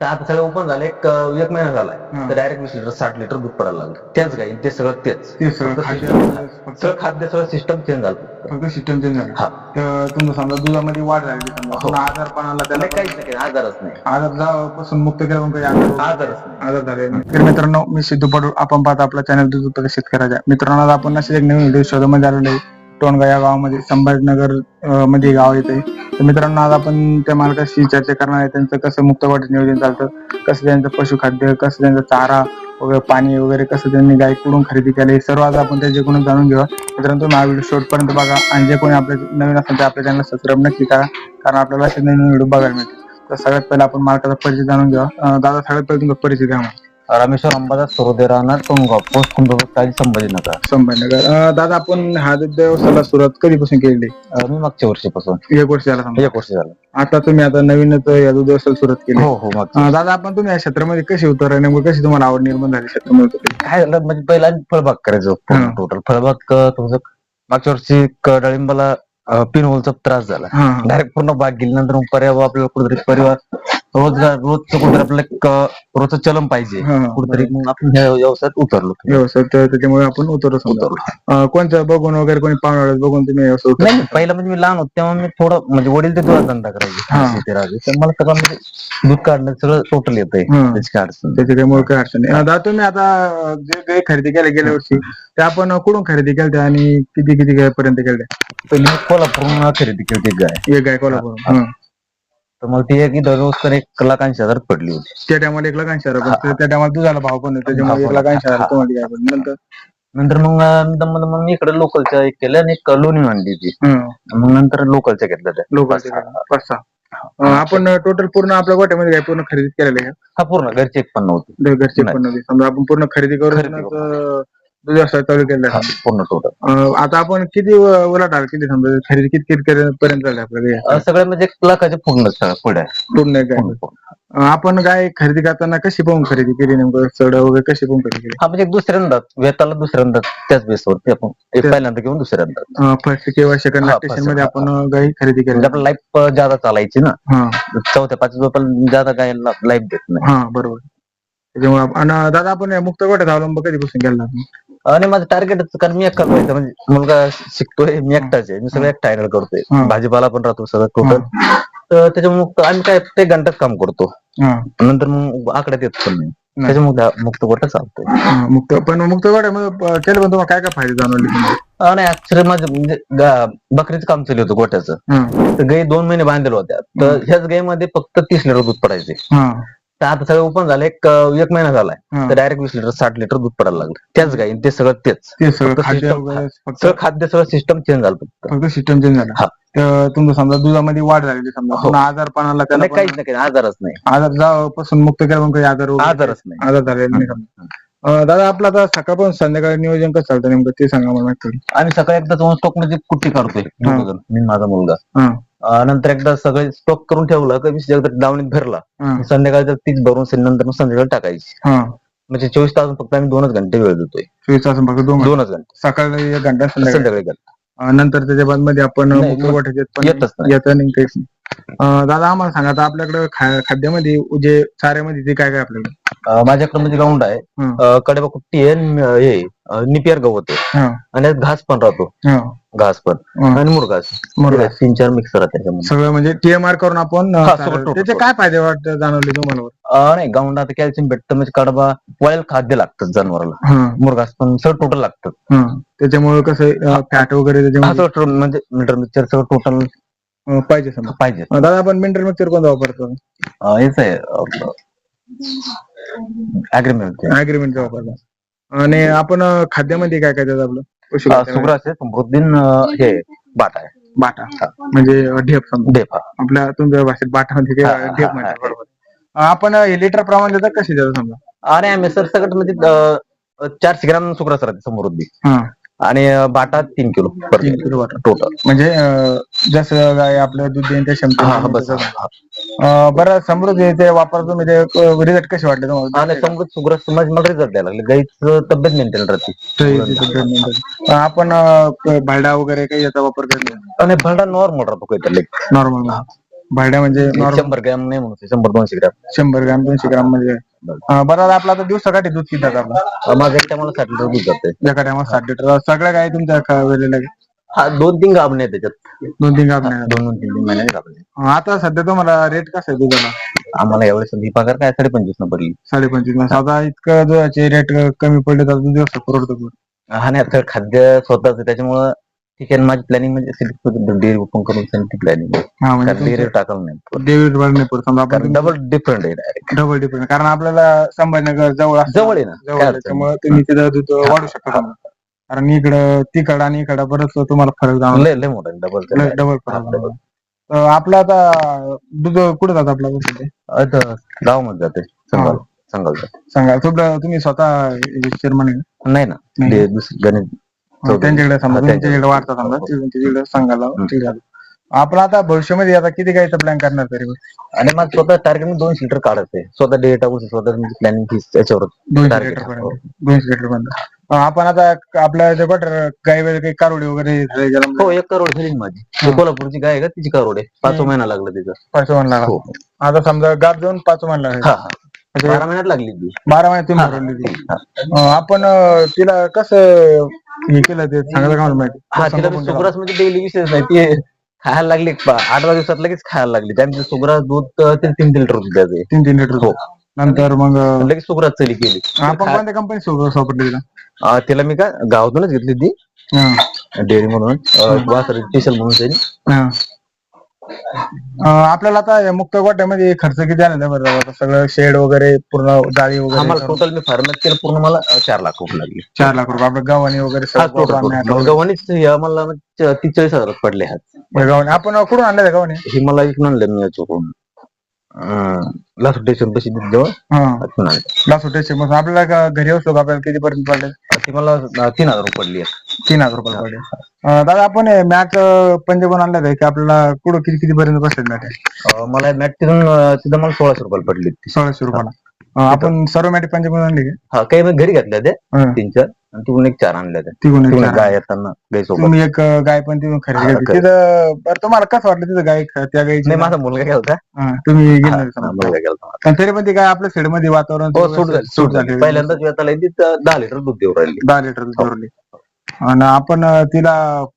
तर आता सगळं ओपन झालं एक अं, एक महिना झालाय. हा. तर डायरेक्ट वीस लिटर साठ लिटर दूध पडायला लागलं. त्याच गाई ते सगळं तेच. ते सगळं खाद्य फक्त सगळं खाद्य सगळं सिस्टम चेंज झालं. फक्त. सिस्टम चेंज झालं. हा. तर तुमचं समजा दुधामध्ये वाढ झाली समजा हो. पुन्हा आजार पण आला त्याला काहीच नाही काही आजारच नाही. आजारपासून मुक्त केला काही आजार होत. आजारच नाही. आजार झाले नाही. तर मित्रांनो मी सिद्धू पडू आपण पाहतो आपला चॅनल दूध उत्पादक शेतकऱ्याचा. मित्रांनो आज आपण असेच एक नवीन व्हिडिओ शोधामध्ये आलेलो आहे. टोणगाव या गावामध्ये संभाजीनगर अं, मध्ये गाव येते तर मित्रांनो आज आपण त्या मालकाशी चर्चा करणार आहे. त्यांचं कसं मुक्त वाटत नियोजन चालतं कसं त्यांचं पशुखाद्य कसं त्यांचा चारा वगैरे पाणी वगैरे कसं त्यांनी गाय कुठून खरेदी केले हे सर्व आज आपण त्याच्याकडून जाणून घेऊया. मित्रांनो तुम्ही हा व्हिडिओ शेवटपर्यंत बघा आणि जे कोणी आपल्या नवीन असेल ते आपल्या चॅनल सबस्क्राईब नक्की करा कारण आपल्याला असे नवीन व्हिडिओ बघायला मिळतील. तर सगळ्यात पहिले आपण मालकाचा परिचय जाणून घेऊया. दादा सगळ्यात पहिले तुमचा परिचय द्या मला. रामेश्वर अंबादास सरोदे राहणार टोंगाव पोस्ट कुंभकाली संभाजीनगर. संभाजीनगर. अं, दादा आपण हा व्यवसायाला सुरुवात कधीपासून केलेली? अं, मी मागच्या वर्षीपासून. एक वर्ष झाला समजा. एक वर्ष झालं. आता तुम्ही आता नवीनच या व्यवसायाला सुरुवात केली. हो हो मागच्या अं, दादा आपण तुम्ही या क्षेत्रामध्ये कशी उतर नेमकं कशी तुम्हाला आवड निर्माण झाली क्षेत्रामध्ये? काय झालं म्हणजे पहिला आम्ही फळबाग करायचो. हा. टोटल फळबाग अं, तुमचं मागच्या वर्षी क- डाळिंबाला पिन होलचा त्रास झाला. हा हा. डायरेक्ट पूर्ण बाग गेली. नंतर मग पर्याय आपल्याला कुठेतरी परिवार रोजगार रोजचं आपल्याला एक, रोजचं चलन पाहिजे. हा, हा. कुठेतरी मग आपण ह्या व्यवसायात उतरलो. व्यवसाय तर त्याच्यामुळे आपण उतरलो समजा. अं, कोणतं बघून वगैरे कोणी पाहुणे बघून तुम्ही व्यवसाय उतरला? नाही पहिला म्हणजे मी लहान होतो तेव्हा मी थोडं म्हणजे वडील ते दुधाचा धंदा करायचे. राहायचे तर मला सगळं म्हणजे दूध काढणं सगळं टोटल येतंय. हा. त्याची काय अडचण नाही. त्याच्यामुळे काही अडचण नाही. तुम्ही आता अं, जे काही खरेदी केल्या गेल्या वर्षी ते आपण कुठून खरेदी केल्या आणि किती किती पर्यंत केल्या पहिली मी खरेदी केली होती गाय. एक गाय कोल्हापूर. तर मला ती एक इथं रोज तर एक लाख ऐंशी हजार पडली होती त्या टायमाला एक लाख ऐंशी हजार. पण त्या टायमाला तुझाला भाव पण आहे त्याच्यामुळे एक लाख ऐंशी हजार. तुम्हाला पडली. नंतर नंतर मग अं, नंतर मग मी इकडे लोकलच्या एक केलं आणि एक लोणी आणली होती हं. मग नंतर लोकलच्या घेतल्या त्या लोक पाच सहा. पाच सहा अं, आपण टोटल पूर्ण आपल्या गोट्यामध्ये गाय पूर्ण खरेदी केलेल्या आहे हा पूर्ण घरची एक पण नव्हती? घरचे नाही. पण नव्हते. समजा आपण पूर्ण खरेदी करून खरेदी अं, पूर्ण टोटल अं, आता आपण किती उ- उलाढाल आला किती समजा? खरेदी किती किती पर्यंत झाली आपल्याला सगळ्या म्हणजे एक लाखाच्या पूर्ण सगळं पुढे. आहे. पूर्ण गाय पूर्ण, पूर्ण. अं, आपण गाय खरेदी करताना कशी पाहून खरेदी केली नेमकं? चढ वगैरे कशी पाहून खरेदी केली? हा म्हणजे एक दुसऱ्यांदा वेताला दुसऱ्यांदा त्याच बेसवरती आपण. एक ते- पहिल्यांदा किंवा दुसऱ्यांदा फर्स्ट किंवा सेकंड हा, मध्ये आपण गाई खरेदी केली. आपलं लाईफ ज्यादा चालायची ना. हा. चौथ्या पाचव्या पण ज्यादा काय लाईफ देत नाही. हा बरोबर. त्याच्यामुळे आप- आणि दादा आपण या मुक्त गोट्याचा अवलंब कधीपासून केला? आपण? आणि माझं टार्गेट कारण मी एकटा पाहिजे म्हणजे मुलगा शिकतोय मी एकटाच आहे. मी सगळं एकटा हँडल करतोय. भाजीपाला पण राहतो सगळं टोटल तर त्याच्यामुळे आम्ही काय प्रत्येक घंटाच काम करतो. हा, नंतर मग आकड्यात येत पण नाही. त्याच्यामुळे मुक्त गोटा चालतोय. हा, मुक्त पण मुक्त केलं पण तुम्हाला काय काय फायदे जाणवले तुम्हाला? आणि ऍक्च्युली माझं म्हणजे गा- बकरीचं काम चालू होतं गोट्याचं हा, तर गाई दोन महिने बांधलेल्या होत्या. तर ह्याच गाईमध्ये फक्त तीस लिटर दूध पडायचे हा, तर आता सगळं ओपन झालं. एक एक महिना झालाय. तर डायरेक्ट वीस लिटर साठ लिटर दूध पडायला लागलं. त्याच गाई ते सगळं तेच. ते सगळं खाद्य वगैरे फक्त सगळं खाद्य सगळं सिस्टम चेंज झालं फक्त. फक्त सिस्टम चेंज झाला. हा. तर तुमचं समजा दुधामध्ये वाढ झालेली समजा हो. पुन्हा आजार पाणाला त्याला नाही पण- काहीच नाही काही आजारच नाही. आजार जापासून मुक्त केला पण काही आजार वगैरे- आजारच नाही. आजार झालेला नाही. समजा अं, दादा आपलं आता सकाळपासून संध्याकाळी नियोजन कसं चालतं नेमकं ते सांगा मला थोडी. आम्ही सकाळी एकदा जाऊन स्टॉकमध्ये कुट्टी काढतोय. दोघं जण, मी आणि माझा मुलगा. हा, नंतर एकदा सगळे स्टॉक करून ठेवलं की वीस एकदा दावणीत भरला संध्याकाळी तीच भरून नंतर मग संध्याकाळी टाकायची. म्हणजे चोवीस तास फक्त आम्ही दोनच घंटे वेळ देतोय. चोवीस तास फक्त दोन दोनच घंटे. सकाळी एक घंटा संध्याकाळी. नंतर त्याच्या बादमध्ये आपण दादा आम्हाला सांगा आता आपल्याकडे खाद्यामध्ये जे चाऱ्यामध्ये ते काय काय आपल्याकडे? माझ्याकडे म्हणजे ग्राउंड आहे. कडबा कुट्टी आहे हे निपियर गवत आहे आणि घास पण राहतो. घास पण. आणि मुरघास. मुरघास. तीन चार मिक्सर आहे त्याच्यामध्ये. सगळं म्हणजे टीएमआर करून आपण त्याचे. काय फायदे वाटत जाणवले तुम्हाला? नाही गावंडा आता कॅल्शियम भेटतं म्हणजे कडबा वाळेल खाद्य लागतं जनावराला. मुरघास पण सगळं टोटल लागतं. त्याच्यामुळे कसं फॅट वगैरे म्हणजे मीटर मिक्सर सगळं टोटल पाहिजे समजा. पाहिजे. दादा आपण मिनरल मिक्सर कोणता वापरतो? हेच आहे अग्रीमेंट अग्रीमेंटचा वापरतो आणि आपण अं, खाद्यामध्ये काय काय आपलं? सुग्रास आहे समृद्धीन हे बाटा आहे. बाटा. म्हणजे अं, ढेप समजा आपल्या तुमच्या भाषेत बाटामध्ये हा, ते हा, ढेप हा, म्हणतात हा. बरोबर. अं, आपण हे लिटर प्रमाण देतात कशी देतो समजा? आणि आम्ही सर सगळं म्हणजे अं, चारशे ग्राम सुग्रास राहते समृद्धी हा. आणि बाटा तीन किलो per तीन. किलो बाटा. टोटल म्हणजे अं, जसं गाय आपलं दूध देईन त्या हा हा बस. क्षमता हा. बरं समृद्धी ते वापरतो म्हणजे रिझल्ट कसे वाटले तुम्हाला? समृद्ध सुग्रास माझी मला रिझल्ट द्यायला लागले गाईचं तब्येत मेंटेन राहते. अं, आपण अं, भाडा वगैरे काही याचा वापर करतो आणि भरडा नॉर्मल राहतो काहीतरी. नॉर्मल भाड्या म्हणजे normal शंभर ग्रॅम नाही म्हणतो शंभर दोनशे ग्रॅम. शंभर ग्रॅम दोनशे ग्रॅम म्हणजे अं, बरं आता आपला आता दिवसाकाठी दूध किती जातं आपलं अं, माझ्या टायमाला साठ लिटर दूध जाते एका टायमाला साठ लिटर. सगळ्या गाय तुमच्या ख- वेळेला? हा दोन तीन गाभणे आहेत त्याच्यात. दोन तीन गाभण्या आहेत. दोन दोन तीन तीन महिने गाभणे अं, आता सध्या तुम्हाला रेट कसा आहे दुधाला? आम्हाला यावेळेस ही पगार काय? साडेपंचवीस न पडली. साडेपंचवीस म्हणजे आता इतकं दुधाचे रेट कमी पडले तर दूध व्यवस्था परवडतो का? हा नाही आता खाद्य स्वतःच त्याच्यामुळं ठीक आहे माझी प्लॅनिंग म्हणजे डेअरी ओपन करून ती प्लॅनिंग हा म्हणजे कारण डेअरी टाकलं नाही डेव्हिड आपण डबल डिफरंट आहे डायरेक्ट डबल डिपेंड कारण आपल्याला संभाजीनगर जवळ असतं. जवळ आहे ना जवळ काय नाही. त्यामुळे तुम्ही तिथं दूध वाढू शकता समजा. कारण इकडं तिकडं आणि इकडं बरंच तुम्हाला फरक जाणार लय लय मोठा डबल डबल फरक आपलं आता दूध कुठं जातं आपलं सध्या गावामध्ये जाते संघाल. संघाल जाते. सांगा तुमचं तुम्ही स्वतः चेअरमन आहे? नाही ना नाही. ते दुसरं गणित. त्यांच्याकडे समजा हा, त्यांच्याकडे वाढता समजा ते त्यांच्याकडे सांगायला ठीक झालं आपण आता भविष्यामध्ये आता किती गायचं प्लॅन करणार तरी? आणि मग स्वतः टार्गेट दोनशे लिटर काढायचे. स्वतः डेअरी टाकून स्वतः प्लॅनिंग दोनशे लिटर हा. पर्यंत. दोनशे लिटर पर्यंत. अं, आपण आता आपल्या जे बटर गाय वगैरे काही कारोडी वगैरे झाले ज्याला हो एक करोड ना माझी. कोल्हापूरची गाय आहे का? तिची करोड आहे. पाच महिना लागला तिचं. पाचवन्न लाख हो. आता समजा गाप जाऊन पाच म्हणला हा हा. बारा महिन्यात लागली ती. बारा महिने तुम्ही भरवली ती. अं, आपण तिला कसं हे केलं ते माहिती हा तिला मी सुग्रास म्हणजे डेली विषयच नाही ती खायला लागली पा- आठ दहा दिवसात लगेच खायला लागली. त्यामुळे सुग्रास दूध अं, ते तीन तीन लिटर दूध द्यायचे तीन तीन लिटर हो. नंतर मग अं, लगेच सुग्रास चली केली आपण कोणत्या कंपनी वापरली तिला? अं, तिला मी का गावातूनच घेतली ती हा, डेअरी म्हणून वासर स्पेशल म्हणून त्यांनी. हा. आपल्याला आता या मुक्त गोट्यामध्ये खर्च किती आला बरं? सगळं शेड वगैरे पूर्ण जाळी वगैरे आम्हाला करून टोटल मी फार्मत केलं पूर्ण मला अं, चार लाख रुपये लागले. चार लाख रुपये. आपलं गव्हाणी वगैरे सगळं गव्हाणीच आम्हाला तीस हजारात पडले हात गव्हाणी. आपण कुठून आणलं त्या गव्हाणी? हे मला इकडून आणलं मी याच्याकडून लास्ट स्टेशन पाशी जवळ. हा. आणलं. मग आपल्याला का घरी असलो का आपल्याला किती पर्यंत पडले? ती मला अं, तीन हजार रुपये पडली एक. तीन हजार रुपये पडले अं, दादा आपण मॅच पंजाबून आणलं आहे की? आपल्याला कुठं किती किती पर्यंत बसले मॅच अं, मला मॅट तिथून अं, तिथं मला सोळाशे रुपयाला पडली ती सोळाशे रुपयाला. अं, आपण सर्व मॅच पंजाबून आणली का? हा काही मी घरी घेतल्या ते हं. तीन चार आणि तिकडून एक चार आणल्या त्या. तिकडून एक तिकडून चार. गाय येताना गाय सोबत. तुम्ही एक अं, गाय पण तिथून खरेदी हा, केली खरेदी. तिथं बरं तुम्हाला कसं वाटलं तिथं गाय ख- त्या गायची? नाही माझा मुलगा गेलता. हा, तुम्ही हा, गेले हा, मुलगा गेलता पण तरी पण ती गाय आपल्या शेडमध्ये वातावरण हो सूट झाली सूट झाली. पहिल्यांदाच व्यताला तिथं दहा लिटर दूध देऊ राहिली. दहा लिटर दूध भरली आणि आपण अं, तिला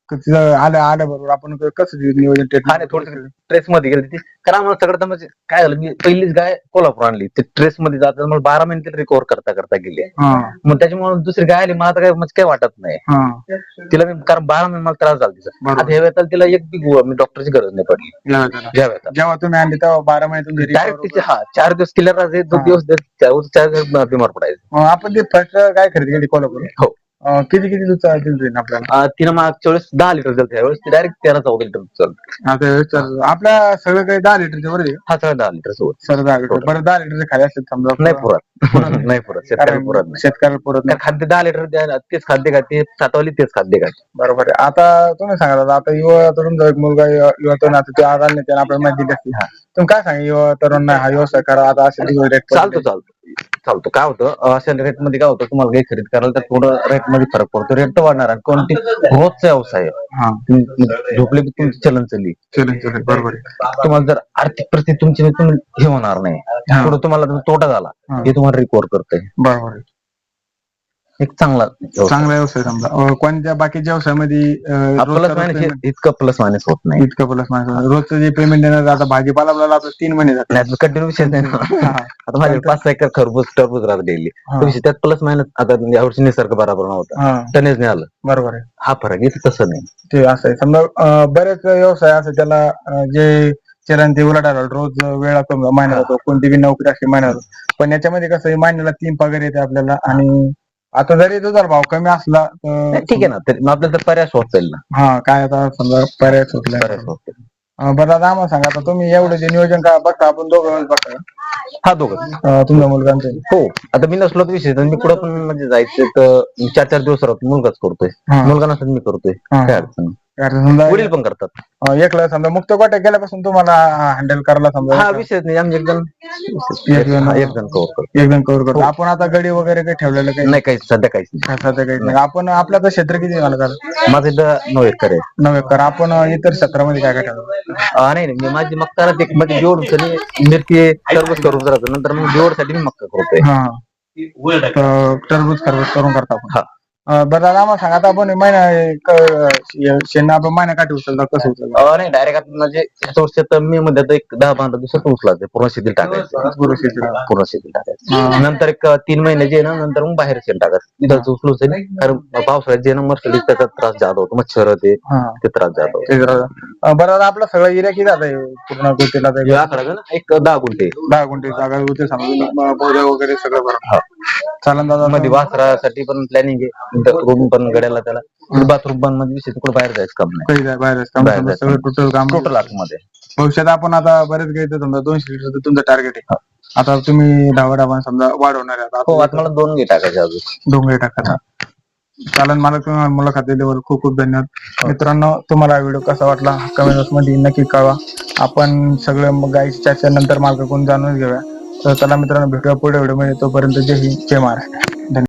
क- तिला आल्या आल्या बरोबर आपण कसं नियोजन हा नाही treatment थोडं ट्रेस मध्ये गेली ती कारण आम्हाला सगळं म्हणजे काय झालं मी पहिलीच गाय कोल्हापूर आणली ते ट्रेस मध्ये जात मला बारा मिनिटं रिकवर करता करता गेली हा मग त्याच्यामुळे दुसरी गाय आली मला आता काय म्हणजे काय वाटत नाही हा तिला मी कारण बारा महिने मला त्रास झाला तिचा बरोबर. आता ह्या वेळेला तिला एक बी गो- मी डॉक्टरची गरज नाही पडली या वेळेला जेव्हा तुम्ही आणली तेव्हा बारा महिने तुम्ही डायरेक्ट तिचे हा चार दिवस राहायचे दोन दिवस देत- चार चार दिवस बिमार पडायचे आपण ती फर्स्ट गाय खरेदी केली कोल्हापूर हो अं, किती किती दूध चालतील ट्रेन आपल्याला? अं, तिनं मागच्या वेळेस दहा लिटर चालते त्यावेळेस ती डायरेक्ट तेरा चौदा लिटर चालते. आता हे आपल्या सगळं काही दहा आहे का? हा सगळं दहा लिटर सोबत सर दहा लिटर. बरं दहा लिटरचे खाली असतात समजा. नाही पुरत. नाही पुरत. शेतकऱ्याला पुरत नाही. शेतकऱ्याला पुरत नाही. खाद्य दहा लिटर द्या तेच खाद्य का ते सातवाली तेच खाद्य का बरोबर आहे. आता तुम्ही सांगा दादा, आता युवा तरुण एक मुलगा युवा युवा तरुण आता ते आले त्याने आपल्याला माहिती दिली असती तुम्ही काय सांगा युवा तरुण हा व्यवसाय करा आता असे दिवस रेट चालतो. चालतो चालतो. काय होतं अशा रेटमध्ये काय होतं तुम्हाला काही खरेदी करायला तर थोडं रेटमध्ये फरक पडतो. रेट तर वाढणार आणि कोणती रोजचा व्यवसाय आहे. हा. तुम्ही झोपले की तुमची चलन चालली. चलेल बरोबर आहे. तुम्हाला जर आर्थिक परिस्थिती तुमची तुम्ही हे होणार नाही. हा. थोडं तुम्हाला जर तोटा झाला हा. हे तुम्हाला रिकवर करतंय. बरोबर आहे. एक चांगला व्यवसाय. चांगला व्यवसाय समजा. अं, कोणत्या बाकीच्या व्यवसायामध्ये अं, हा रोजचं प्लस मायनस इतकं प्लस मायनस होत नाही. इतकं प्लस माणसं रोजचं जे पेमेंट देणार आता भाजीपाला आपल्याला आता तीन महिने जातात. नाही कंटिन्यू विषय नाही ना. हा. आता माझे पाच सहा एकर खरबूज टरबूज राहत डेली हा. त्यात प्लस मायनस आता यावर्षी निसर्ग बरोबर नव्हता. हा. टनेज नाही आलं. बरोबर आहे. हा फरक इथं तसं नाही. ते असं आहे. समजा अं, बरेच व्यवसाय असं त्याला अं, जे चलन ते उलट आलं. रोज वेळा कमी महिन्यात होतो कोणती बी नोकरी असली होतो. पण याच्यामध्ये कसं आहे, महिन्याला तीन पगार येते आपल्याला आणि आता जरी तुझा भाव कमी असला तर ठीक आहे ना तरी मग आपल्याला तर पर्याय होत जाईल ना हा काय आता समजा पर्याय सुटला पर्याय. बरं आता आम्हाला सांगा आता तुम्ही एवढं जे नियोजन का बघता आपण दोघं बघता का? हा दोघं अं, तुमच्या मुलगांचं हो आता मी नसलो तर विषय मी कुठं पण म्हणजे जायचं तर चार चार दिवस राहतो मुलगाच करतोय हा. मुलगा नसला तर मी करतोय हा. काय अडचण नाही. कारण समजा वडील पण करतात. अं, एकला समजा मुक्त गोट्या गेल्यापासून तुम्हाला हँडल करायला समजा हा विषय नाही आम्ही एक जण एक जण- हा, एक जण कव्हर करतो. एक जण कव्हर करतो. आपण आता गडी वगैरे काही ठेवलेलं काही? नाही काही सध्या काहीच नाही. सध्या काही नाही. आपण आपलं आता क्षेत्र किती मला कर माझं इथं नऊ एकर आहे. नव्हे कर आपण अं, इतर क्षेत्रामध्ये काय काय ठेवलं अं, नाही नाही. मी माझी मक्का ते मध्ये जोड मिरची टरबूज करून करायचं. नंतर मग जोडसाठी मी मक्का करतोय. हा. तर टरबूज खरबूज करून करतो आपण. हा. अं, बरं दादा आम्हाला सांगा आता आपण महिना क- शेण आपण महिना काठी उचलतो कसं उचलतो? अं, नाही डायरेक्ट आता म्हणजे वर्ष तर मी मध्ये आता एक दहा पंधरा दिवसात उचलायचं पूर्ण शेतीला टाकायचं. पूर्ण शेतीला. पूर्ण शेतीला टाकायचं. नंतर एक तीन महिन्याचे आहे ना नंतर मग बाहेर शेण टाकायचं. इथं उचलूच नाही कारण पावसाळ्यात जे ना मर्सडीज त्याचा त्रास जादा होतो मच्छर ते हा. ते त्रास जादा होतो. ते जरा- अं, बरं दादा आपला सगळा एरिया किती जात आहे पूर्ण गोटीला हे आकडा ना एक दहा गुंठे. दहा गुंठे जागा होते समजा. बोजा वगैरे सगळं बरं हा. चालन दादा मध्ये वासरासाठी पण प्लॅनिंग आहे. रूम पण गड्याला त्याला. बाथरूम पण मध्ये विषय तिकडे बाहेर जायचं काम नाही. काही जाय बाहेर असतं. बाहेर समजा जायचं. सगळं टोटल काम टोटल आतमध्ये. भविष्यात आपण आता बरेच काही समजा दोनशे लिटर तुमचं टार्गेट आहे. आता तुम्ही धावा डाबा समजा वाढवणार आहे. हो आता आता मला दोन गे टाकायचे अजून. डोंगरे टाकत चालन मला तुम्ही मुलाखत दिल्यावर खूप खूप धन्यवाद. मित्रांनो तुम्हाला व्हिडिओ कसा वाटला? कमेंटमध्ये नक्की कळवा. आपण सगळं मग गाईची चर्चा नंतर कोण जाणून घेऊया. तर चला मित्रांनो भेटूया पुढे व्हिडिओमध्ये. तोपर्यंत जय हिंद जय महाराष्ट्र.